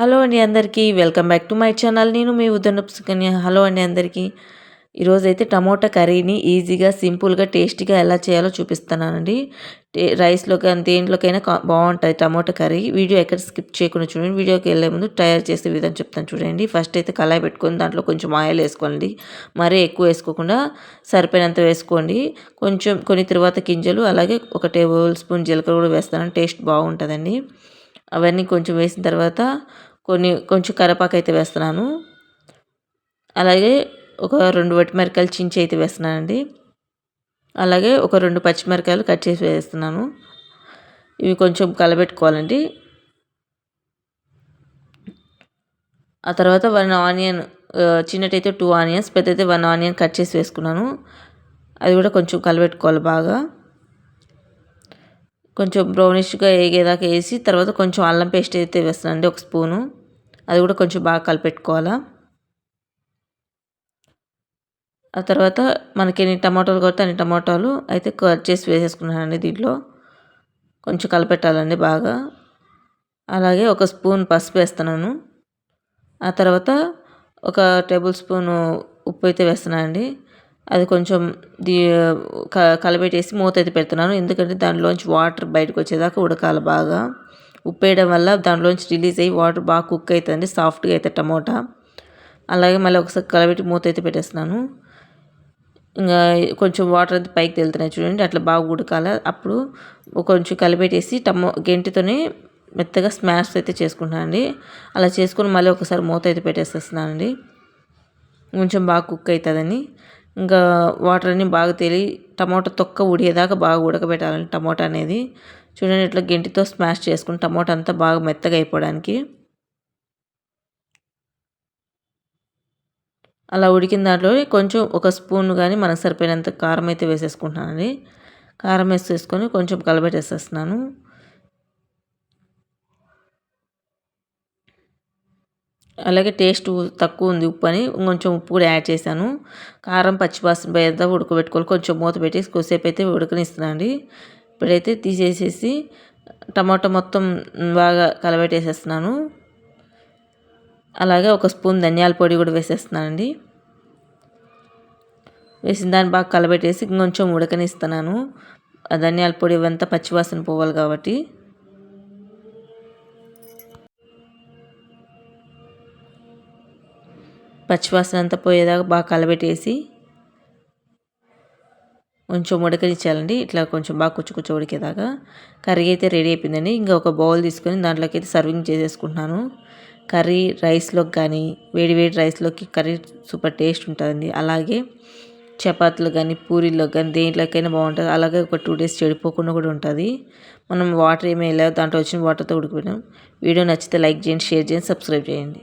Hello అండి అందరికీ welcome back to my channel. నేను మీ ఉదన్నపు సుకన్య హలో అండి అందరికీ. ఈరోజైతే టమోటా కర్రీని ఈజీగా సింపుల్గా టేస్టీగా ఎలా చేయాలో చూపిస్తున్నానండి. రైస్లోకి కానీ దేంట్లోకైనా బాగుంటుంది టమోటా కర్రీ. వీడియో ఎక్కడ స్కిప్ చేయకుండా చూడండి. వీడియోకి వెళ్ళే ముందు తయారు చేసే విధానం చెప్తాను చూడండి. ఫస్ట్ అయితే కళాయి పెట్టుకొని దాంట్లో కొంచెం ఆయిల్ వేసుకోండి మరీ ఎక్కువ వేసుకోకుండా సరిపోయినంత వేసుకోండి. కొంచెం కొన్ని తర్వాత గింజలు అలాగే ఒక టేబుల్ స్పూన్ జీలకర్ర కూడా వేస్తాను టేస్ట్ బాగుంటుందండి. అవన్నీ కొంచెం వేసిన తర్వాత కొన్ని కొంచెం కరివేపాకు అయితే వేస్తున్నాను. అలాగే ఒక రెండు వటిమిరకాయలు చించి అయితే వేస్తున్నానండి. అలాగే ఒక రెండు పచ్చిమిరకాయలు కట్ చేసి వేస్తున్నాను. ఇవి కొంచెం కలబెట్టుకోవాలండి. ఆ తర్వాత వన్ ఆనియన్ చిన్నటైతే టూ ఆనియన్స్ పెద్దయితే వన్ ఆనియన్ కట్ చేసి వేసుకున్నాను. అది కూడా కొంచెం కలబెట్టుకోవాలి బాగా. కొంచెం బ్రౌనిష్గా వేగేదాకా వేసి తర్వాత కొంచెం అల్లం పేస్ట్ అయితే వేస్తానండి ఒక స్పూను. అది కూడా కొంచెం బాగా కలిపెట్టుకోవాలా. ఆ తర్వాత మనకి ఎన్ని టమాటాలు కొడితే అన్ని టమాటాలు అయితే కట్ చేసి వేసేసుకున్నానండి దీంట్లో. కొంచెం కలిపెట్టాలండి బాగా. అలాగే ఒక స్పూన్ పసుపు వేస్తున్నాను. ఆ తర్వాత ఒక టేబుల్ స్పూను ఉప్పు అయితే వేస్తున్నానండి. అది కొంచెం దీ కలబెట్టేసి మూత అయితే పెడుతున్నాను. ఎందుకంటే దానిలోంచి వాటర్ బయటకు వచ్చేదాకా ఉడకాలి బాగా. ఉప్పు వేయడం వల్ల దానిలోంచి రిలీజ్ అయ్యి వాటర్ బాగా కుక్ అవుతుంది సాఫ్ట్గా అయితే టమోటా. అలాగే మళ్ళీ ఒకసారి కలబెట్టి మూత అయితే పెట్టేస్తున్నాను. ఇంకా కొంచెం వాటర్ అయితే పైకి వెళ్తున్నాయి చూడండి అట్లా బాగా ఉడకాలి. అప్పుడు కొంచెం కలిపెట్టేసి టమో గెంటితోనే మెత్తగా స్మాష్ అయితే చేసుకుంటానండి అలా చేసుకుని మళ్ళీ ఒకసారి మూత అయితే పెట్టేసేస్తున్నానండి. కొంచెం బాగా కుక్ అవుతుందని ఇంకా వాటర్ అన్నీ బాగా తేలి టమాటా తొక్క ఉడియేదాకా బాగా ఉడకబెట్టాలండి టమాటా అనేది. చూడండి ఇట్లా గెంటితో స్మాష్ చేసుకుని టమాటా అంతా బాగా మెత్తగా అయిపోవడానికి. అలా ఉడికిన దాంట్లో కొంచెం ఒక స్పూన్ కానీ మనకు సరిపోయినంత కారం అయితే వేసేసుకుంటున్నానండి. కారం వేసేసుకొని కొంచెం కలబెట్టేసేస్తున్నాను. అలాగే టేస్ట్ తక్కువ ఉంది ఉప్పు అని కొంచెం ఉప్పు కూడా యాడ్ చేశాను. కారం పచ్చివాసన పోయేంత ఉడకబెట్టుకోవాలి. కొంచెం మూత పెట్టి కొద్దిసేపు అయితే ఉడకనిస్తున్నాను అండి ఇప్పుడైతే తీసేసేసి టమాటా మొత్తం బాగా కలబెట్టేసేస్తున్నాను. అలాగే ఒక స్పూన్ ధనియాల పొడి కూడా వేసేస్తున్నానండి. వేసిన దాన్ని బాగా కలబెట్టేసి కొంచెం ఉడకనిస్తున్నాను. ఆ ధనియాల పొడి ఇవంతా పచ్చివాసన పోవాలి కాబట్టి. పచ్చివాసన అంతా పోయేదాకా బాగా కలబెట్టేసి కొంచెం ఉడకనిచ్చాలండి. ఇట్లా కొంచెం బాగా కుచ్చు కుచ్చు ఉడికేదాకా కర్రీ అయితే రెడీ అయిపోయిందండి. ఇంకా ఒక బౌల్ తీసుకొని దాంట్లోకి అయితే సర్వింగ్ చేసేసుకుంటున్నాను. కర్రీ రైస్లోకి కానీ వేడి వేడి రైస్లోకి కర్రీ సూపర్ టేస్ట్ ఉంటుందండి. అలాగే చపాతీలు కానీ పూరీలో కానీ దేంట్లోకైనా బాగుంటుంది. అలాగే ఒక టూ డేస్ చెడిపోకుండా కూడా ఉంటుంది. మనం వాటర్ ఏమీ వెళ్ళావు దాంట్లో వచ్చిన వాటర్తో ఉడికిపోయినాం. వీడియో నచ్చితే లైక్ చేయండి షేర్ చేయండి సబ్స్క్రైబ్ చేయండి.